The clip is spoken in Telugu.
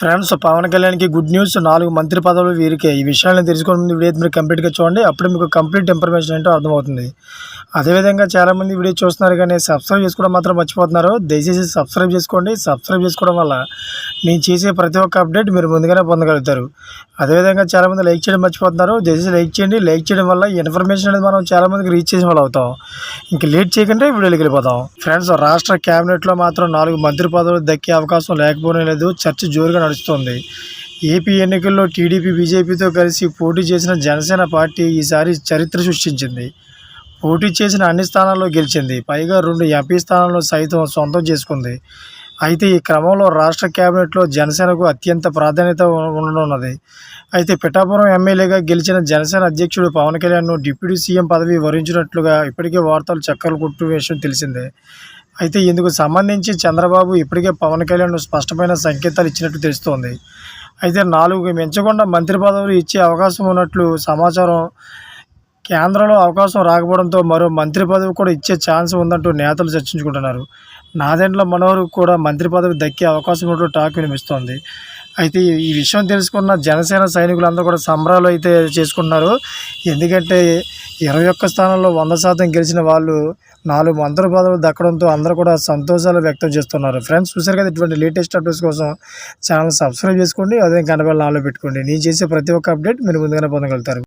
ఫ్రెండ్స్ పవన్ కళ్యాణ్కి గుడ్ న్యూస్. నాలుగు మంత్రి పదవులు వీరికే. ఈ విషయాన్ని తెలుసుకునే ముందు వీడియో మీరు కంప్లీట్గా చూడండి. అప్పుడు మీకు కంప్లీట్ ఇన్ఫర్మేషన్ ఏంటో అర్థమవుతుంది. అదేవిధంగా చాలామంది వీడియో చూస్తున్నారు కానీ సబ్స్క్రైబ్ చేసుకోవడం మాత్రం మర్చిపోతున్నారు. దయచేసి సబ్స్క్రైబ్ చేసుకోండి. సబ్స్క్రైబ్ చేసుకోవడం వల్ల నేను చేసే ప్రతి ఒక్క అప్డేట్ మీరు ముందుగానే పొందగలుగుతారు. అదేవిధంగా చాలామంది లైక్ చేయడం మర్చిపోతున్నారు. దయచేసి లైక్ చేయండి. లైక్ చేయడం వల్ల ఇన్ఫర్మేషన్ అనేది మనం చాలామందికి రీచ్ చేసిన వాళ్ళు అవుతాం. ఇంక లేట్ చేయకుండా వీడియోకి వెళ్ళిపోతాం ఫ్రెండ్స్ రాష్ట్ర క్యాబినెట్లో మాత్రం నాలుగు మంత్రి పదవులు దక్కే అవకాశం లేకపోవడం లేదు. చర్చ జోరుగా నడుస్తోంది. ఏపీ ఎన్నికల్లో టీడీపీ బీజేపీతో కలిసి పోటీ చేసిన జనసేన పార్టీ ఈసారి చరిత్ర సృష్టించింది. పోటీ చేసిన అన్ని స్థానాల్లో గెలిచింది. పైగా రెండు ఎంపీ స్థానాల్లో సైతం సొంతం చేసుకుంది. అయితే ఈ క్రమంలో రాష్ట్ర కేబినెట్లో జనసేనకు అత్యంత ప్రాధాన్యత ఉండనున్నది. అయితే పిఠాపురం ఎమ్మెల్యేగా గెలిచిన జనసేన అధ్యక్షుడు పవన్ కళ్యాణ్ను డిప్యూటీ సీఎం పదవి వరించినట్లుగా ఇప్పటికే వార్తలు చక్కర్లు కొట్టు విషయం తెలిసిందే. అయితే ఇందుకు సంబంధించి చంద్రబాబు ఇప్పటికే పవన్ కళ్యాణ్ స్పష్టమైన సంకేతాలు ఇచ్చినట్టు తెలుస్తోంది. అయితే నాలుగు మించకుండా మంత్రి పదవులు ఇచ్చే అవకాశం ఉన్నట్లు సమాచారం కేంద్రంలో అవకాశం రాకపోవడంతో మరో మంత్రి పదవి కూడా ఇచ్చే ఛాన్స్ ఉందంటూ నేతలు చర్చించుకుంటున్నారు. నాదెండ్ల మనోహర్ కూడా మంత్రి పదవి దక్కే అవకాశం ఉన్నట్లు టాక్ వినిపిస్తోంది. అయితే ఈ- ఈ విషయం తెలుసుకున్న జనసేన సైనికులందరూ కూడా సంబరాలు అయితే చేసుకుంటున్నారు. ఎందుకంటే ఇరవై ఒక్క స్థానంలో వంద శాతం గెలిచిన వాళ్ళు నాలుగు మంత్ర పదవులు దక్కడంతో అందరూ కూడా సంతోషాలు వ్యక్తం చేస్తున్నారు. ఫ్రెండ్స్ చూసారు కదా ఇటువంటి లేటెస్ట్ అప్డేట్స్ కోసం ఛానల్ సబ్స్క్రైబ్ చేసుకోండి అదే గంట నాలో పెట్టుకోండి. నేను చేసే ప్రతి ఒక్క అప్డేట్ మీరు ముందుగానే పొందగలుగుతారు.